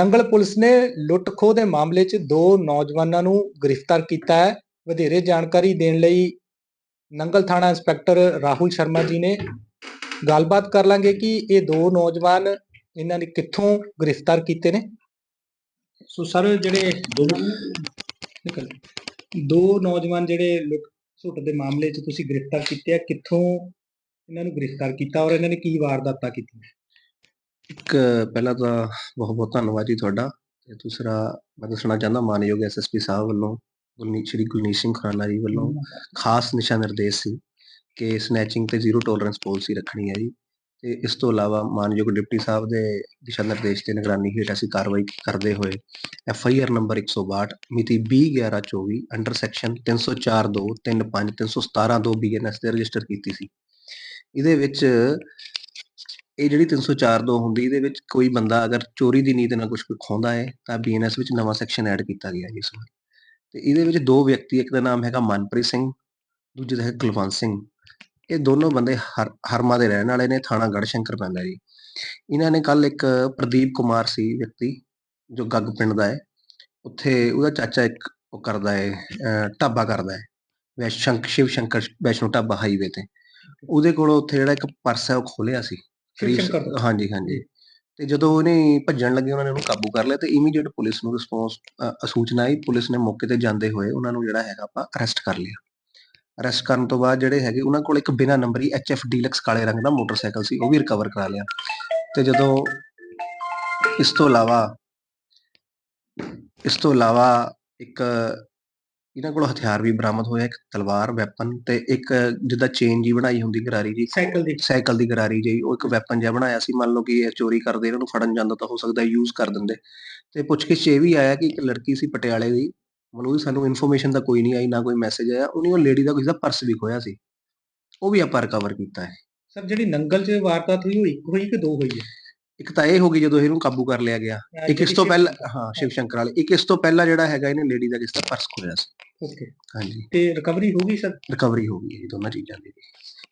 Nangal police ਨੇ ਲੁੱਟ ਖੋਹ ਦੇ ਮਾਮਲੇ 'ਚ ਦੋ ਨੌਜਵਾਨਾਂ ਨੂੰ ਗ੍ਰਿਫਤਾਰ ਕੀਤਾ ਹੈ। ਵਧੇਰੇ ਜਾਣਕਾਰੀ ਦੇਣ ਲਈ ਨੰਗਲ ਥਾਣਾ ਇੰਸਪੈਕਟਰ ਰਾਹੁਲ ਸ਼ਰਮਾ ਜੀ ਨੇ ਗੱਲਬਾਤ ਕਰ ਲਾਂਗੇ ਕਿ ਇਹ ਦੋ ਨੌਜਵਾਨ ਇਹਨਾਂ ਨੇ ਕਿੱਥੋਂ ਗ੍ਰਿਫਤਾਰ ਕੀਤੇ ਨੇ। ਸੋ ਸਰ, ਜਿਹੜੇ ਦੋ ਨਿਕਲ। ਦੋ ਨੌਜਵਾਨ ਜਿਹੜੇ ਲੁੱਟ ਸੁੱਟ ਦੇ ਮਾਮਲੇ 'ਚ ਤੁਸੀਂ ਗ੍ਰਿਫਤਾਰ ਕੀਤੇ ਆ, ਕਿੱਥੋਂ ਇਹਨਾਂ ਨੂੰ ਗ੍ਰਿਫਤਾਰ ਕੀਤਾ ਔਰ ਇਹਨਾਂ ਨੇ ਕੀ ਵਾਰਦਾਤਾਂ ਕੀਤੀਆਂ? ਇੱਕ ਪਹਿਲਾਂ ਤਾਂ ਬਹੁਤ ਬਹੁਤ ਧੰਨਵਾਦ ਜੀ ਤੁਹਾਡਾ ਤੇ ਦੂਸਰਾ ਮੈਂ ਦੱਸਣਾ ਚਾਹੁੰਦਾ ਮਾਨਯੋਗ ਐਸਐਸਪੀ ਸਾਹਿਬ ਵੱਲੋਂ ਗੁਰਨੀਤ ਸ਼੍ਰੀ ਗੁਰਨੀਤ ਸਿੰਘ ਖਰਾਨਾ ਜੀ ਵੱਲੋਂ ਖਾਸ ਨਿਸ਼ਾ ਨਿਰਦੇਸ਼ ਸੀ ਕਿ ਸਨੈਚਿੰਗ ਤੇ ਜ਼ੀਰੋ ਟੋਲਰੈਂਸ ਪਾਲਿਸੀ ਰੱਖਣੀ ਹੈ ਜੀ ਤੇ ਇਸ ਤੋਂ ਇਲਾਵਾ ਮਾਨਯੋਗ ਡਿਪਟੀ ਸਾਹਿਬ ਦੇ ਦਿਸ਼ਾ ਨਿਰਦੇਸ਼ ਤੇ ਨਿਗਰਾਨੀ ਹੇਠ ਅਸੀਂ ਕਾਰਵਾਈ ਕਰਦੇ ਹੋਏ ਐਫ ਆਈ ਆਰ ਨੰਬਰ 162 ਮਿਤੀ 20/11/24 ਅੰਡਰ ਸੈਕਸ਼ਨ 304(2) 35 317 2 ਬੀਐਨਐਸ ਤੇ ਰਜਿਸਟਰ ਕੀਤੀ ਸੀ। ਇਹਦੇ ਵਿੱਚ ਇਹ ਜਿਹੜੀ 304(2) ਹੁੰਦੀ, ਇਹਦੇ ਵਿੱਚ ਕੋਈ ਬੰਦਾ ਅਗਰ ਚੋਰੀ ਦੀ ਨੀਤ ਨਾਲ ਕੁਝ ਖੋਂਦਾ ਹੈ, ਤਾਂ ਬੀਐਨਐਸ ਵਿੱਚ ਨਵਾਂ ਸੈਕਸ਼ਨ ਐਡ ਕੀਤਾ ਗਿਆ ਜੀ ਇਸ ਵਾਰ। ਤੇ ਇਹਦੇ ਵਿੱਚ ਦੋ ਵਿਅਕਤੀ, ਇੱਕ ਦਾ ਨਾਮ ਹੈਗਾ ਮਨਪ੍ਰੀਤ ਸਿੰਘ, ਦੂਜੇ ਦਾ ਹੈ ਕੁਲਵੰਤ ਸਿੰਘ। ਇਹ ਦੋਨੋਂ ਬੰਦੇ ਹਰ- ਹਰਮਾ ਦੇ ਰਹਿਣ ਵਾਲੇ ਨੇ, ਥਾਣਾ ਗੜਸ਼ੰਕਰ ਪੈਂਦਾ ਜੀ। ਇਹਨਾਂ ਨੇ ਕੱਲ ਇੱਕ ਪ੍ਰਦੀਪ ਕੁਮਾਰ ਸੀ ਵਿਅਕਤੀ, ਜੋ ਗੱਗ ਪਿੰਡ ਦਾ ਹੈ। ਉੱਥੇ ਉਹਦਾ ਚਾਚਾ ਇੱਕ, ਉਹ ਕਰਦਾ ਹੈ ਢਾਬਾ ਕਰਦਾ ਹੈ, ਵੈਸ਼, ਸ਼ੰਕ ਸ਼ਿਵ ਸ਼ੰਕਰ ਵੈਸ਼ਨੋ ਢਾਬਾ ਹਾਈਵੇ ਤੇ। ਉਹਦੇ ਕੋਲ ਉੱਥੇ ਜਿਹੜਾ ਇੱਕ ਪਰਸ ਹੈ, ਉਹ ਖੋਲਿਆ ਸੀ। ਕਰੀਬ-? ਹਾਂਜੀ ਹਾਂਜੀ। ਤੇ ਜਦੋਂ ਉਹਨੇ ਭੱਜਣ ਲੱਗੇ ਉਹਨਾਂ ਨੇ ਉਹਨੂੰ ਕਾਬੂ ਕਰ ਲਿਆ ਤੇ ਇਮੀਡੀਏਟ ਪੁਲਿਸ ਨੂੰ ਰਿਸਪੌਂਸ ਸੂਚਨਾ ਆਈ। ਪੁਲਿਸ ਨੇ ਮੌਕੇ ਤੇ ਜਾਂਦੇ ਹੋਏ ਉਹਨਾਂ ਨੂੰ ਜਿਹੜਾ ਹੈਗਾ ਆਪਾਂ ਅਰੈਸਟ ਕਰ ਲਿਆ। ਅਰੈਸਟ ਕਰਨ ਤੋਂ ਬਾਅਦ ਜਿਹੜੇ ਹੈਗੇ ਉਹਨਾਂ ਕੋਲ ਇੱਕ ਬਿਨਾ ਨੰਬਰੀ ਐਚਐਫ ਡੀਲਕਸ ਕਾਲੇ ਰੰਗ ਦਾ ਮੋਟਰਸਾਈਕਲ ਸੀ ਉਹ ਵੀ ਰਿਕਵਰ ਕਰਾ ਲਿਆ। ਤੇ ਜਦੋਂ ਇਸ ਤੋਂ ਇਲਾਵਾ ਇਸ ਤੋਂ ਇਲਾਵਾ ਇੱਕ ਇਹਨਾਂ ਕੋਲ ਹਥਿਆਰ ਵੀ ਬਰਾਮਦ ਹੋਇਆ ਇੱਕ ਤਲਵਾਰ ਵੈਪਨ ਤੇ ਇੱਕ ਜਿੱਦਾਂ ਚੇਨ ਜੀ ਬਣਾਈ ਹੁੰਦੀ ਗਰਾਰੀ ਜੀ ਸਾਈਕਲ ਦੀ। ਸਾਈਕਲ ਦੀ ਗਰਾਰੀ ਜਿਹੀ ਉਹ ਇੱਕ ਵੈਪਨ ਜਿਹਾ ਬਣਾਇਆ ਸੀ। ਮੰਨ ਲਓ ਕਿ ਇਹ ਚੋਰੀ ਕਰਦੇ ਇਹਨਾਂ ਨੂੰ ਫੜਨ ਜਾਂਦਾ ਤਾਂ ਹੋ ਸਕਦਾ ਯੂਜ਼ ਕਰ ਦਿੰਦੇ। ਤੇ ਪੁੱਛਗਿੱਛ 'ਚ ਇਹ ਵੀ ਆਇਆ ਕਿ ਇੱਕ ਲੜਕੀ ਸੀ ਪਟਿਆਲੇ ਦੀ ਮਤਲਬ ਉਹਦੀ ਸਾਨੂੰ ਇਨਫੋਰਮੇਸ਼ਨ ਤਾਂ ਕੋਈ ਨਹੀਂ ਆਈ ਨਾ ਕੋਈ ਮੈਸੇਜ ਆਇਆ। ਉਹਨੇ ਉਹ ਲੇਡੀ ਦਾ ਕਿਸੇ ਦਾ ਪਰਸ ਵੀ ਖੋਇਆ ਸੀ। ਉਹ ਵੀ ਆਪਾਂ ਰਿਕਵਰ ਕੀਤਾ ਹੈ। ਸਰ ਜਿਹੜੀ ਨੰਗਲ 'ਚ ਵਾਰਦਾਤ ਹੋਈ ਉਹ ਇੱਕ ਹੋਈ ਕਿ ਦੋ ਹੋਈ ਹੈ? ਇੱਕ ਤਾਂ ਇਹ ਹੋ ਗਈ ਜਦੋਂ ਇਹਨੂੰ ਕਾਬੂ ਕਰ ਲਿਆ ਗਿਆ। ਇੱਕ ਇਸ ਤੋਂ ਪਹਿਲਾਂ ਹਾਂ ਸ਼ਿਵ ਸ਼ੰਕਰ ਵਾਲੇ। ਇੱਕ ਇਸ ਤੋਂ ਪਹਿਲਾਂ ਜਿਹੜਾ ਹੈਗਾ ਇਹਨੇ ਲੇਡੀ ਦਾ ਕਿਸੇ ਦਾ ਪਰਸ ਖੋਇਆ ਸੀ। ਓਕੇ ਹਾਂਜੀ। ਤੇ ਰਿਕਵਰੀ ਹੋ ਗਈ ਸਰ? ਰਿਕਵਰੀ ਹੋ ਗਈ ਹੈ ਜੀ ਦੋਨਾਂ ਚੀਜ਼ਾਂ ਦੀ।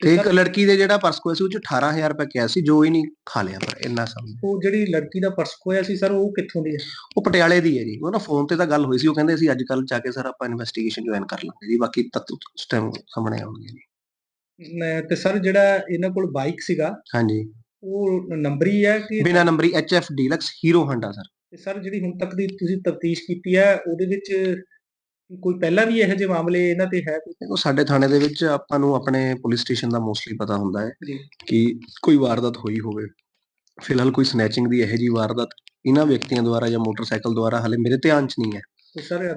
ਤੇ ਇੱਕ ਲੜਕੀ ਦੇ ਜਿਹੜਾ ਪਰਸ ਖੋਇਆ ਸੀ ਉਹ ਚ 18000 ਰੁਪਏ ਕਿਹਾ ਸੀ ਜੋ ਹੀ ਨਹੀਂ ਖਾ ਲਿਆ ਪਰ ਇੰਨਾ ਸਮਝ। ਉਹ ਜਿਹੜੀ ਲੜਕੀ ਦਾ ਪਰਸ ਖੋਇਆ ਸੀ ਸਰ ਉਹ ਕਿੱਥੋਂ ਦੀ ਹੈ? ਉਹ ਪਟਿਆਲੇ ਦੀ ਹੈ ਜੀ। ਉਹ ਨਾ ਫੋਨ ਤੇ ਤਾਂ ਗੱਲ ਹੋਈ ਸੀ ਉਹ ਕਹਿੰਦੇ ਸੀ ਅੱਜ ਕੱਲ ਜਾ ਕੇ ਸਰ ਆਪਾਂ ਇਨਵੈਸਟੀਗੇਸ਼ਨ ਜੁਆਇਨ ਕਰ ਲਾਂਗੇ ਜੀ ਬਾਕੀ ਤੱਤ ਉਸ ਟਾਈਮ ਸਾਹਮਣੇ ਆਉਣਗੇ ਜੀ। ਤੇ ਸਰ ਜਿਹੜਾ ਇਹਨਾਂ ਕੋਲ ਬਾਈਕ ਸੀਗਾ ਹਾਂਜੀ। ਉਹ ਨੰਬਰੀ ਹੈ ਕਿ ਬਿਨਾ ਨੰਬਰੀ HF deluxe Hero Honda sir ਤੇ ਸਰ ਜਿਹੜੀ ਹੁਣ ਤੱਕ ਦੀ ਤੁਸੀਂ ਤਫਤੀਸ਼ ਕੀਤੀ ਹੈ ਉਹਦੇ ਵਿੱਚ ਕੋਈ ਪਹਿਲਾਂ ਵੀ ਇਹੋ ਜਿਹੇ ਮਾਮਲੇ ਇਹਨਾਂ ਤੇ ਹੈ ਕੋਈ? ਦੇਖੋ ਸਾਡੇ ਥਾਣੇ ਦੇ ਵਿੱਚ ਆਪਾਂ ਨੂੰ ਆਪਣੇ ਪੁਲਿਸ ਸਟੇਸ਼ਨ ਦਾ ਮੋਸਟਲੀ ਪਤਾ ਹੁੰਦਾ ਹੈ। ਕਿ ਕੋਈ ਵਾਰਦਾਤ ਹੋਈ ਹੋਵੇ। ਫਿਲਹਾਲ ਕੋਈ ਸਨੈਚਿੰਗ ਦੀ ਇਹੋ ਜੀ ਵਾਰਦਾਤ ਇਹਨਾਂ ਵਿਅਕਤੀਆਂ ਦੁਆਰਾ ਜਾਂ ਮੋਟਰਸਾਈਕਲ ਦੁਆਰਾ ਹਲੇ ਮੇਰੇ ਧਿਆਨ 'ਚ ਨਹੀਂ ਹੈ।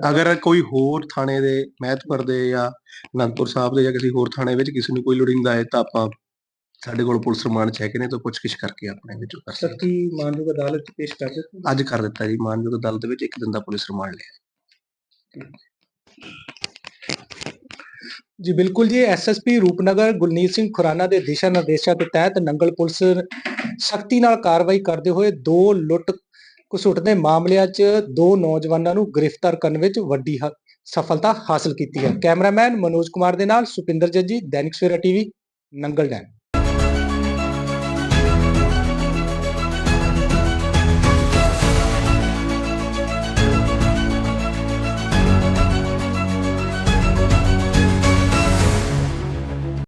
ਅਗਰ ਕੋਈ ਹੋਰ ਥਾਣੇ ਦੇ ਮਹਿਤਪੁਰ ਦੇ ਜਾਂ ਅਨੰਦਪੁਰ ਸਾਹਿਬ ਦੇ ਜਾਂ ਕਿਸੇ ਹੋਰ ਥਾਣੇ ਵਿੱਚ ਕਿਸੇ ਨੂੰ ਕੋਈ ਲੋੜਿੰਦਾ ਹੈ ਤਾਂ ਆਪਾਂ ਸਾਡੇ ਕੋਲ ਪੁਲਿਸ ਰਿਮਾਂਡ ਚ ਹੈਗੇ ਨੇ ਤਾਂ ਪੁੱਛਗਿੱਛ ਕਰਕੇ ਆਪਣੇ ਵਿੱਚ ਕਰ ਸਕਦੇ ਕੀ ਮਾਨਯੋਗ ਅਦਾਲਤ 'ਚ ਪੇਸ਼ ਕਰ ਦਿੱਤਾ। ਅੱਜ ਕਰ ਦਿੱਤਾ ਜੀ ਮਾਨਯੋਗ ਅਦਾਲਤ ਵਿੱਚ ਇੱਕ ਦਿਨ ਦਾ ਪੁਲਿਸ ਰਿਮਾਂਡ ਲਿਆ। ਜੀ ਬਿਲਕੁਲ ਜੀ ਐਸਐਸਪੀ ਰੂਪਨਗਰ ਗੁਰਨੀਤ ਸਿੰਘ ਖੁਰਾਨਾ ਦੇ ਦਿਸ਼ਾ ਨਿਰਦੇਸ਼ਾਂ ਦੇ ਤਹਿਤ ਨੰਗਲ ਪੁਲਿਸ ਸਖਤੀ ਨਾਲ ਕਾਰਵਾਈ ਕਰਦੇ ਹੋਏ ਦੋ ਲੁੱਟ ਘਸੁੱਟ ਦੇ ਮਾਮਲਿਆਂ 'ਚ ਦੋ ਨੌਜਵਾਨਾਂ ਨੂੰ ਗ੍ਰਿਫਤਾਰ ਕਰਨ ਵਿੱਚ ਵੱਡੀ ਸਫਲਤਾ ਹਾਸਲ ਕੀਤੀ ਹੈ। ਕੈਮਰਾਮੈਨ ਮਨੋਜ ਕੁਮਾਰ ਦੇ ਨਾਲ ਸੁਪਿੰਦਰ ਜੱਜੀ ਦੈਨਿਕ ਸਵੇਰਾ ਟੀਵੀ ਨੰਗਲ ਡੈਮ।